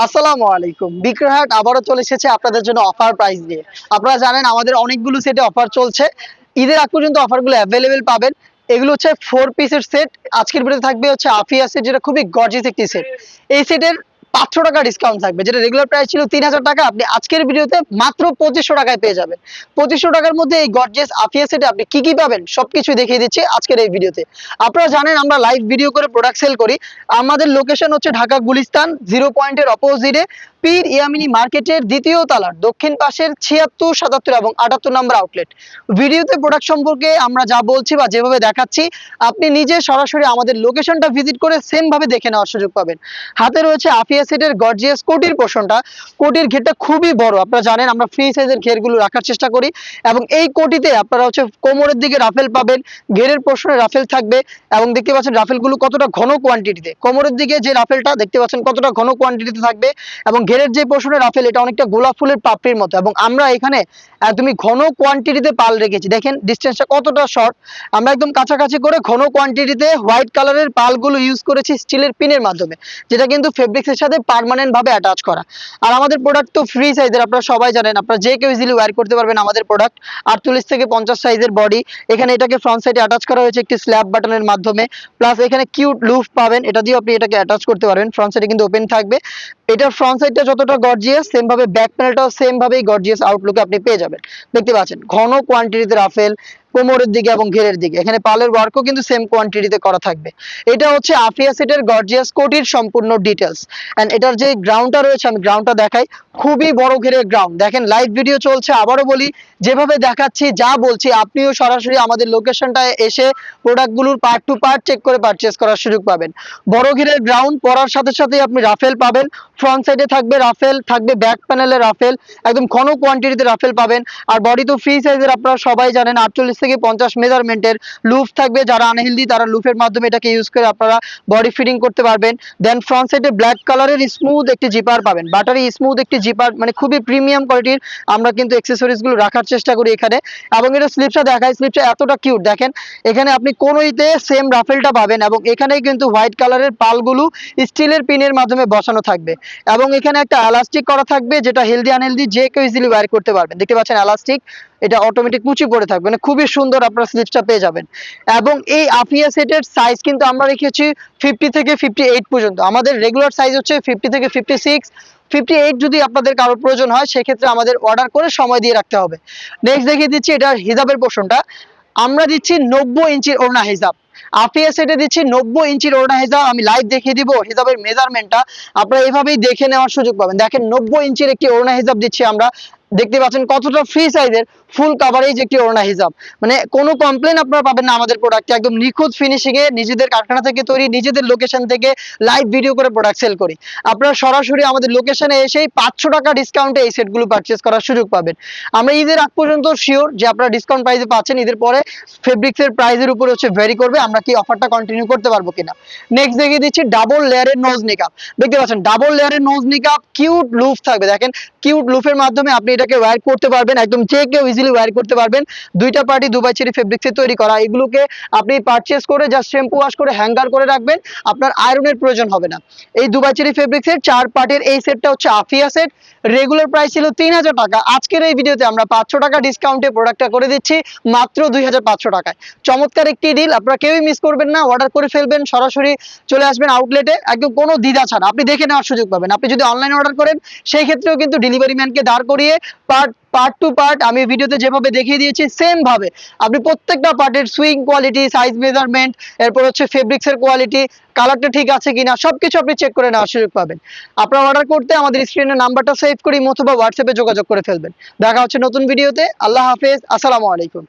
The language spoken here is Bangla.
আসসালামু আলাইকুম। বিক্রয়হাট আবারও চলে এসেছে আপনাদের জন্য অফার প্রাইস নিয়ে আপনারা জানেন আমাদের অনেকগুলো সেটে অফার চলছে। ঈদের আগ পর্যন্ত অফারগুলো অ্যাভেলেবেল পাবেন। এগুলো হচ্ছে ফোর পিসের সেট আজকের ভিডিওতে থাকবে হচ্ছে আফিয়া সেট যেটা খুবই গর্জিস একটি সেট এই সেটের পাঁচশো টাকা ডিসকাউন্ট থাকবে। যেটা রেগুলার প্রাইস ছিল তিন হাজার টাকা, আপনি আজকের ভিডিওতে মাত্র পঁচিশশো টাকায় পেয়ে যাবেন। পঁচিশশো টাকার মধ্যে এই গর্জিয়াস আফিয়া সেটে আপনি কি কি পাবেন সবকিছু দেখিয়ে দিচ্ছি আজকের এই ভিডিওতে আপনারা জানেন আমরা লাইভ ভিডিও করে প্রোডাক্ট সেল করি। আমাদের লোকেশন হচ্ছে ঢাকা গুলিস্তান জিরো পয়েন্টের অপোজিটে পীর ইয়ামিনী মার্কেটের দ্বিতীয় তালার, দক্ষিণ পাশের ছিয়াত্তর, সাতাত্তর এবং আটাত্তর নম্বর আউটলেট ভিডিওতে প্রোডাক্ট সম্পর্কে আমরা যা বলছি বা যেভাবে দেখাচ্ছি, আপনি নিজে সরাসরি আমাদের লোকেশনটা ভিজিট করে সেম ভাবে দেখে নেওয়ার সুযোগ পাবেন। হাতে রয়েছে আফিয়া সেটের গর্জিয়াস কোটির পোষণটা কোটির ঘেরটা খুবই বড়। আপনারা জানেন, আমরা ফ্রি সাইজের ঘেরগুলো রাখার চেষ্টা করি। এবং এই কোটিতে আপনারা হচ্ছে কোমরের দিকে রাফেল পাবেন, ঘেরের পোষণে রাফেল থাকবে। এবং দেখতে পাচ্ছেন, রাফেলগুলো কতটা ঘন কোয়ান্টিটিতে কোমরের দিকে যে রাফেলটা, দেখতে পাচ্ছেন, কতটা ঘন কোয়ান্টিটিতে থাকবে। এবং ঘেরের যে পোষণে রাফেল, এটা অনেকটা গোলাপ ফুলের পাপড়ির মতো। এবং আমরা এখানে একদমই ঘন কোয়ান্টিটিতে পাল রেখেছি। দেখেন ডিস্টেন্সটা কতটা শর্ট আমরা একদম কাছাকাছি করে ঘন কোয়ান্টিটিতে হোয়াইট কালারের পালগুলো ইউজ করেছি স্টিলের পিনের মাধ্যমে। যেটা কিন্তু ফেব্রিক্সের সাথে পার্মানেন্ট ভাবে অ্যাটাচ করা। আর আমাদের প্রোডাক্ট তো ফ্রি সাইজের আপনারা সবাই জানেন, আপনারা যে কেউ ইজিলি ওয়্যার করতে পারবেন আমাদের প্রোডাক্ট আটচল্লিশ থেকে পঞ্চাশ সাইজের বডি এখানে এটাকে ফ্রন্ট সাইডে অ্যাটাচ করা হয়েছে একটি স্ল্যাব বাটনের মাধ্যমে। প্লাস এখানে কিউট লুফ পাবেন, এটা দিয়ে আপনি এটাকে অ্যাটাচ করতে পারবেন। ফ্রন্ট সাইডে কিন্তু ওপেন থাকবে। এটার ফ্রন্ট সাইডটা যতটা গর্জিয়াস সেম ভাবে ব্যাক প্যানেলটাও সেম ভাবেই গর্জিয়াস আউটলুকে আপনি পেয়ে যাবেন। দেখতে পাচ্ছেন, ঘন কোয়ান্টিটিতে রাফেল কোমরের দিকে এবং ঘেরের দিকে। এখানে পালের ওয়ার্কও কিন্তু সেম কোয়ান্টিটিতে করা থাকবে। এটা হচ্ছে আফিয়া সেটের গর্জিয়াস কোটির সম্পূর্ণ ডিটেলস এন্ড এটার যে গ্রাউন্ডটা রয়েছে, আমি গ্রাউন্ডটা দেখাই। খুবই বড় ঘেরের গ্রাউন্ড দেখেন লাইভ ভিডিও চলছে, আবারও বলি, যেভাবে দেখাচ্ছি, যা বলছি, আপনিও সরাসরি আমাদের লোকেশনটায় এসে প্রোডাক্টগুলোর পার্ট টু পার্ট চেক করে পারচেস করার সুযোগ পাবেন। বড় ঘেরের গ্রাউন্ড পরার সাথে সাথে আপনি রাফেল পাবেন। ফ্রন্ট সাইডে থাকবে রাফেল থাকবে ব্যাক প্যানেলে রাফেল একদম ঘন কোয়ান্টিটিতে রাফেল পাবেন। আর বডি তো ফ্রি সাইজের আপনারা সবাই জানেন, আটচল্লিশ থেকে পঞ্চাশ মেজারমেন্টের লুফ থাকবে। যারা আনহেলদি তারা লুফের মাধ্যমে এটাকে ইউজ করে আপনারা বডি ফিটিং করতে পারবেন। দেন ফ্রন্ট সাইডে ব্ল্যাক কালারের স্মুথ একটি জিপার পাবেন। বাটারি স্মুথ একটি জিপার মানে খুবই প্রিমিয়াম কোয়ালিটির আমরা কিন্তু গুলো রাখার চেষ্টা করি এখানে। এবং এটা স্লিপটা দেখায় স্লিপটা এতটা কিউট দেখেন, এখানে আপনি কোনোইতে সেম রাফেলটা পাবেন এবং এখানেই কিন্তু হোয়াইট কালারের পালগুলো স্টিলের পিনের মাধ্যমে বসানো থাকবে। এবং এখানে একটা এলাস্টিক করা থাকবে, যেটা হেলদি আনহেলদি যে কেউ ইজিলি ওয়্যার করতে পারবেন। দেখতে পাচ্ছেন এলাস্টিক এটা অটোমেটিক কুচি পড়ে থাকবে। মানে খুবই সুন্দর আপনার স্লিপসটা পেয়ে যাবেন। এবং এই আফিয়া সেটের সাইজ কিন্তু আমরা রেখেছি ফিফটি থেকে ফিফটি পর্যন্ত। আমাদের রেগুলার সাইজ হচ্ছে ফিফটি থেকে ফিফটি সিক্স ফিফটি এইট যদি আপনাদের কারোর প্রয়োজন হয়, সেক্ষেত্রে আমাদের অর্ডার করে সময় দিয়ে রাখতে হবে। নেক্সট দেখিয়ে দিচ্ছি এটার হিজাবের পোর্শনটা আমরা দিচ্ছি নব্বই ইঞ্চির ওড়না হিজাব। আফিয়া সেটে দিচ্ছি নব্বই ইঞ্চির ওড়না হিজাব। আমি লাইভ দেখিয়ে দিব হিজাবের মেজারমেন্টটা আপনারা এভাবেই দেখে নেওয়ার সুযোগ পাবেন। দেখেন নব্বই ইঞ্চির একটি ওড়না হিজাব দিচ্ছি আমরা। দেখতে পাচ্ছেন কতটা ফ্রি সাইজের ফুল কাভারেজ একটি ওড়না হিজাব। মানে কোনো কমপ্লেন আপনারা পাবেন না আমাদের প্রোডাক্টে একদম নিখুঁত ফিনিশিং এ নিজেদের কারখানা থেকে তৈরি, নিজেদের লোকেশন থেকে লাইভ ভিডিও করে প্রোডাক্ট সেল করি। আপনারা সরাসরি আমাদের লোকেশনে এসেই পাঁচশো টাকা ডিসকাউন্টে এই সেটগুলো পারচেস করার সুযোগ পাবেন। আমরা ঈদের আগ পর্যন্ত শিওর যে আপনারা ডিসকাউন্ট প্রাইসে পাচ্ছেন। ঈদের পরে ফেব্রিক্সের প্রাইসের উপরে হচ্ছে ভ্যারি করবে। আমরা কি অফারটা কন্টিনিউ করতে পারব কিনা? নেক্সট দেখিয়ে দিচ্ছি ডাবল লেয়ারের নোজ নিকাপ দেখতে পাচ্ছেন ডাবল লেয়ারের নোজ নিকাপ কিউট লুফ থাকবে। দেখেন কিউট লুফের মাধ্যমে আপনি এটাকে ওয়্যার করতে পারবেন, একদম যে কেউ ইজিলি ওয়্যার করতে পারবেন। দুইটা পার্টি দুবাই চেরি ফেব্রিক্সে তৈরি করা। এগুলোকে আপনি পারচেস করে জাস্ট শ্যাম্পু ওয়াশ করে হ্যাঙ্গার করে রাখবেন, আপনার আয়রনের প্রয়োজন হবে না। এই দুবাই চেরি ফেব্রিক্সের চার পার্টের এই সেটটা হচ্ছে আফিয়া সেট রেগুলার প্রাইস ছিল তিন হাজার টাকা। আজকের এই ভিডিওতে আমরা পাঁচশো টাকা ডিসকাউন্টে প্রোডাক্টটা করে দিচ্ছি, মাত্র দুই হাজার পাঁচশো টাকায়। চমৎকার একটি ডিল আপনারা কেউই মিস করবেন না। অর্ডার করে ফেলবেন, সরাসরি চলে আসবেন আউটলেটে একদম কোনো দ্বিধা ছাড়া। আপনি দেখে নেওয়ার সুযোগ পাবেন। আপনি যদি অনলাইনে অর্ডার করেন, সেই ক্ষেত্রেও কিন্তু ডেলিভারি ম্যানকে দাঁড় করিয়ে পার্ট পার্ট টু পার্ট আমি ভিডিওতে যেভাবে দেখিয়ে দিয়েছি সেম ভাবে। আপনি প্রত্যেকটা পার্টের সুইং কোয়ালিটি সাইজ মেজারমেন্ট এরপর হচ্ছে ফেব্রিক্সের কোয়ালিটি কালারটা ঠিক আছে কিনা, সবকিছু আপনি চেক করে নেওয়ার সুযোগ পাবেন। আপনার অর্ডার করতে আমাদের স্ক্রিনের নাম্বারটা সেভ করি অথবা হোয়াটসঅ্যাপে যোগাযোগ করে ফেলবেন। দেখা হচ্ছে নতুন ভিডিওতে আল্লাহ হাফেজ। আসসালামু আলাইকুম।